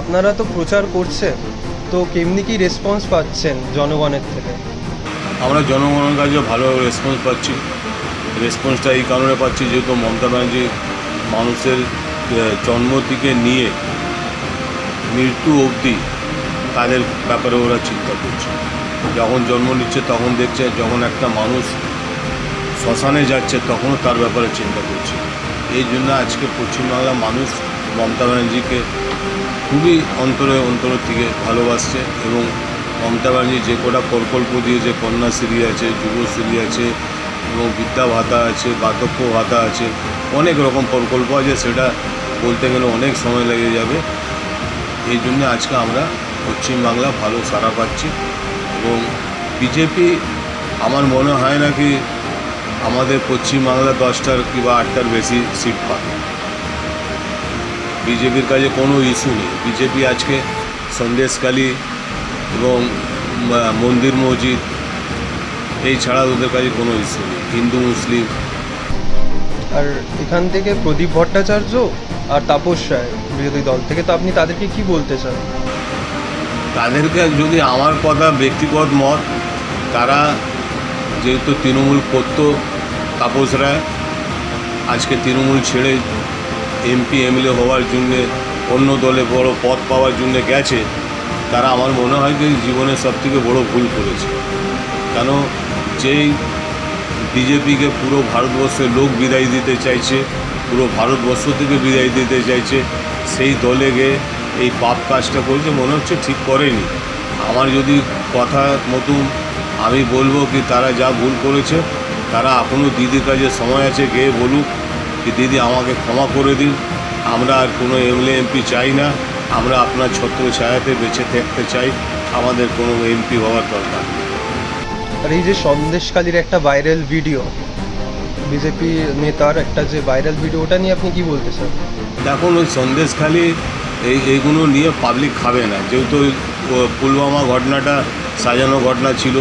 আপনারা তো প্রচার করছেন, তো কেমনি কি রেসপন্স পাচ্ছেন জনগণের থেকে? আমরা জনগণের কাছে ভালো রেসপন্স পাচ্ছি। রেসপন্সটা এই কারণে পাচ্ছি যেহেতু মমতা ব্যানার্জি মানুষের জন্ম থেকে নিয়ে মৃত্যু অবধি তাদের ব্যাপারে ওরা চিন্তা করছে। যখন জন্ম নিচ্ছে তখন দেখছে, যখন একটা মানুষ শ্মশানে যাচ্ছে তখনও তার ব্যাপারে চিন্তা করছে। এই জন্য আজকে পশ্চিমবাংলার মানুষ মমতা ব্যানার্জিকে খুবই অন্তরে অন্তর থেকে ভালোবাসছে এবং মমতা ব্যানার্জি যে কটা প্রকল্প দিয়েছে কন্যাশ্রী আছে, যুবশ্রী আছে এবং বিদ্যা ভাতা আছে, বার্ধক্য ভাতা আছে, অনেক রকম প্রকল্প আছে, সেটা বলতে গেলে অনেক সময় লেগে যাবে। এই জন্য আজকে আমরা পশ্চিমবাংলা ভালো সাড়া পাচ্ছি এবং বিজেপি আমার মনে হয় না কি আমাদের পশ্চিমবাংলা দশটার কিংবা আটটার বেশি সিট পাবে। বিজেপির কাছে কোনো ইস্যু নেই। বিজেপি আজকে সন্দেশকালী এবং মন্দির মসজিদ এই ছাড়া ওদের কাছে কোনো ইস্যু নেই। হিন্দু মুসলিম। আর এখান থেকে প্রদীপ ভট্টাচার্য আর তাপস রায় বিরোধী দল থেকে তো আপনি তাদেরকে কি বলতে চান? তাদেরকে যদি আমার কথা ব্যক্তিগত মত তারা যেহেতু তৃণমূল করত তাপস রায় আজকে তৃণমূল ছেড়ে এমপি এমএলএ হওয়ার জন্যে, অন্য দলে বড় পদ পাওয়ার জন্য গেছে, তারা আমার মনে হয় যে জীবনের সবথেকে বড় ভুল করেছে। কেন? যেই বিজেপিকে পুরো ভারতবর্ষের লোক বিদায় দিতে চাইছে, পুরো ভারতবর্ষ থেকে বিদায় দিতে চাইছে, সেই দলে গিয়ে এই পাপ কাজটা করেছে, মনে হচ্ছে ঠিক করেনি। আমার যদি কথা মতন আমি বলব কি, তারা যা ভুল করেছে, তারা এখনও দিদির কাছে সময় আছে, গিয়ে বলুক। কি দিদি আমাকে ক্ষমা করে দিন। আমরা আর কোনো এমএলএ এমপি চাই না। আমরা আপনার ছত্র ছায়াতে বেঁচে থাকতে চাই। আমাদের কোনো এমপি হওয়ার দরকার আর এই যে সন্দেশকালীর একটা ভাইরাল ভিডিও বিজেপি নেতার একটা যে ভাইরাল ভিডিও ওটা নিয়ে আপনি কি বলতে চান দেখুন ওই সন্দেশখালি এই এইগুলো নিয়ে পাবলিক খাবে না। যেহেতু ওই পুলওয়ামা ঘটনাটা সাজানো ঘটনা ছিল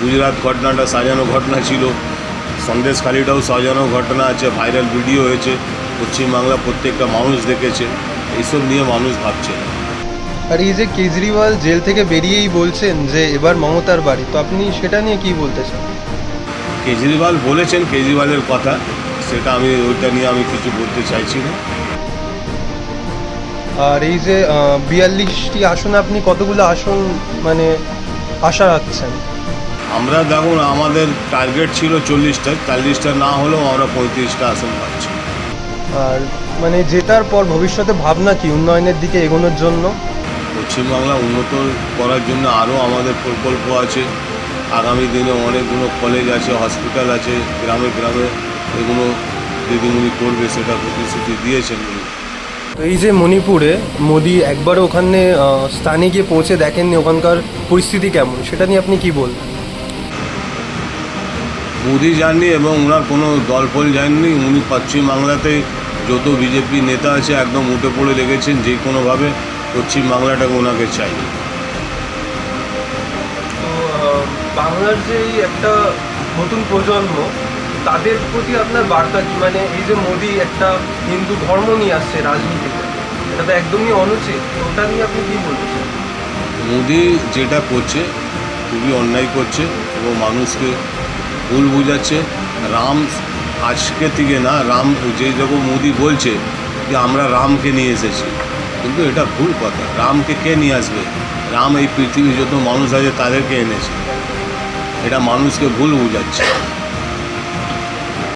গুজরাট ঘটনাটা সাজানো ঘটনা ছিল সন্দেশখালিটাও সাজানো ঘটনা আছে ভাইরাল ভিডিও হয়েছে পশ্চিমবাংলা প্রত্যেকটা মানুষ দেখেছে এইসব নিয়ে মানুষ ভাবছে আর এই যে কেজরিওয়াল জেল থেকে বেরিয়েই বলছেন যে এবার মমতার বাড়ি তো আপনি সেটা নিয়ে কি বলতে চান? কেজরিওয়াল বলেছেন কেজরিওয়ালের কথা সেটা আমি ওইটা নিয়ে আমি কিছু বলতে চাইছি না। আর এই যে বিয়াল্লিশটি আসনে আপনি কতগুলো আসন মানে আশা রাখছেন? আমরা দেখুন আমাদের টার্গেট ছিল চল্লিশটা চল্লিশটা না হলেও আমরা পঁয়ত্রিশটা আসন পাচ্ছি। আর মানে জেতার পর ভবিষ্যতে ভাবনা কি উন্নয়নের দিকে এগোনোর জন্য? পশ্চিমবাংলা উন্নত করার জন্য আরও আমাদের প্রকল্প আছে। আগামী দিনে অনেকগুলো কলেজ আছে হসপিটাল আছে গ্রামে গ্রামে এগুলো দিদিমণি করবে সেটা প্রতিশ্রুতি দিয়েছেন এই যে মণিপুরে মোদি একবার ওখানে স্থানে গিয়ে পৌঁছে দেখেননি ওখানকার পরিস্থিতি কেমন? সেটা নিয়ে আপনি কি বলবেন? মোদি যাননি এবং ওনার কোনো দলফল যাননি উনি পশ্চিমবাংলাতে যত বিজেপি নেতা আছে একদম উঠে পড়ে লেগেছেন যে কোনোভাবে পশ্চিমবাংলাটাকে ওনাকে চাই বাংলার যে একটা নতুন প্রজন্ম তাদের প্রতি আপনার বার্তা কি? মানে এই যে মোদি একটা হিন্দু ধর্ম নিয়ে আসছে রাজনীতিতে এটা তো একদমই অনুচিত। ওটা নিয়ে আপনি কি বলতে মোদি যেটা করছে খুবই অন্যায় করছে এবং মানুষকে ভুল বোঝাচ্ছে। রাম আজকে থেকে না, রাম যে যখন মোদি বলছে যে আমরা রামকে নিয়ে এসেছি। কিন্তু এটা ভুল কথা। রামকে কে নিয়ে আসবে? রাম এই পৃথিবীর যত মানুষ আছে তাদেরকে এনেছে। এটা মানুষকে ভুল বুঝাচ্ছে।